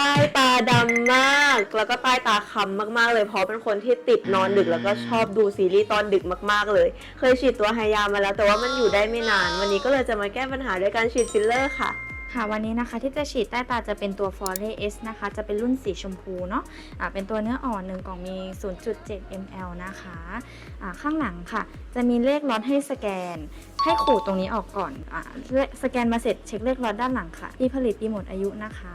ต้ตาดำมาก แล้วก็ใต้ตาค้ำมากๆ เลยเพราะเป็นคนที่ติดนอนดึกแล้วก็ชอบดูซีรีส์ตอนดึกมากๆเลย เคยฉีดตัวไฮยามาแล้วแต่ว่ามันอยู่ได้ไม่นาน วันนี้ก็เลยจะมาแก้ปัญหาด้วยการฉีดฟิลเลอร์ค่ะค่ะวันนี้นะคะที่จะฉีดใต้ตาจะเป็นตัว f o r e S นะคะ จะเป็นรุ่นสีชมพูเนาะะเป็นตัวเนื้ออ่อนหนึ่งกล่องมี 0.7 ml นะคะะข้างหลังค่ะ จะมีเลขล็อตให้สแกน ให้ขูดตรงนี้ออกก่อนอะเลสแกนมาเสร็จเช็คเลขล็อตด้านหลังค่ะปีผลิตปีหมดอายุนะคะ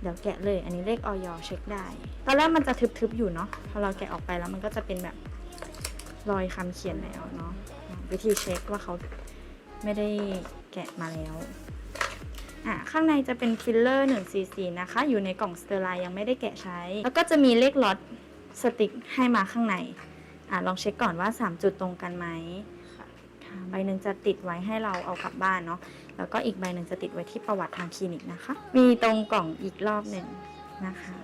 เดี๋ยวแกะเลย อันนี้เลขออยเช็คได้ ตอนแรกมันจะทึบๆอยู่เนาะ พอเราแกะออกไปแล้วมันก็จะเป็นแบบรอยคำเขียนแล้วเนาะอะวิธีเช็คว่าเขาไม่ได้แกะมาแล้ว อะข้างในจะเป็นฟิลเลอร์1 cc นะคะ อยู่ในกล่องสเตอร์ไลน์ยังไม่ได้แกะใช้ แล้วก็จะมีเลขล็อตสติกให้มาข้างใน อะลองเช็คก่อนว่า 3 จุดตรงกันไหม ใบหนึ่งจะติดไว้ให้เราเอากลับบ้านเนาะแล้วก็อีกใบหนึ่งจะติดไว้ที่ประวัติทางคลินิกนะคะ มีตรงกล่องอีกรอบหนึ่งนะคะ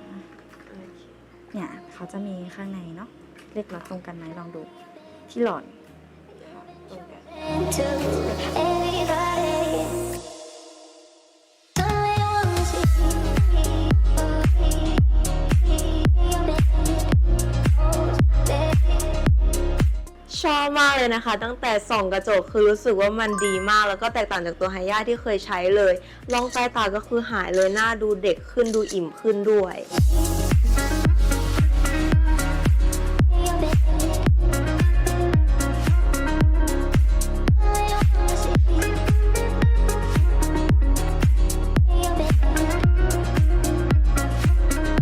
เนี่ยเขาจะมีข้างในเนาะเลขล็อดตรงกันไหมลองดูที่หลอดตรงกัน ชอบมากเลยนะคะ ตั้งแต่ส่องกระจกคือรู้สึกว่ามันดีมาก แล้วก็แตกต่างจากตัวไฮยาที่เคยใช้เลย ลองใต้ตาก็คือหายเลยหน้าดูเด็กขึ้นดูอิ่มขึ้นด้วย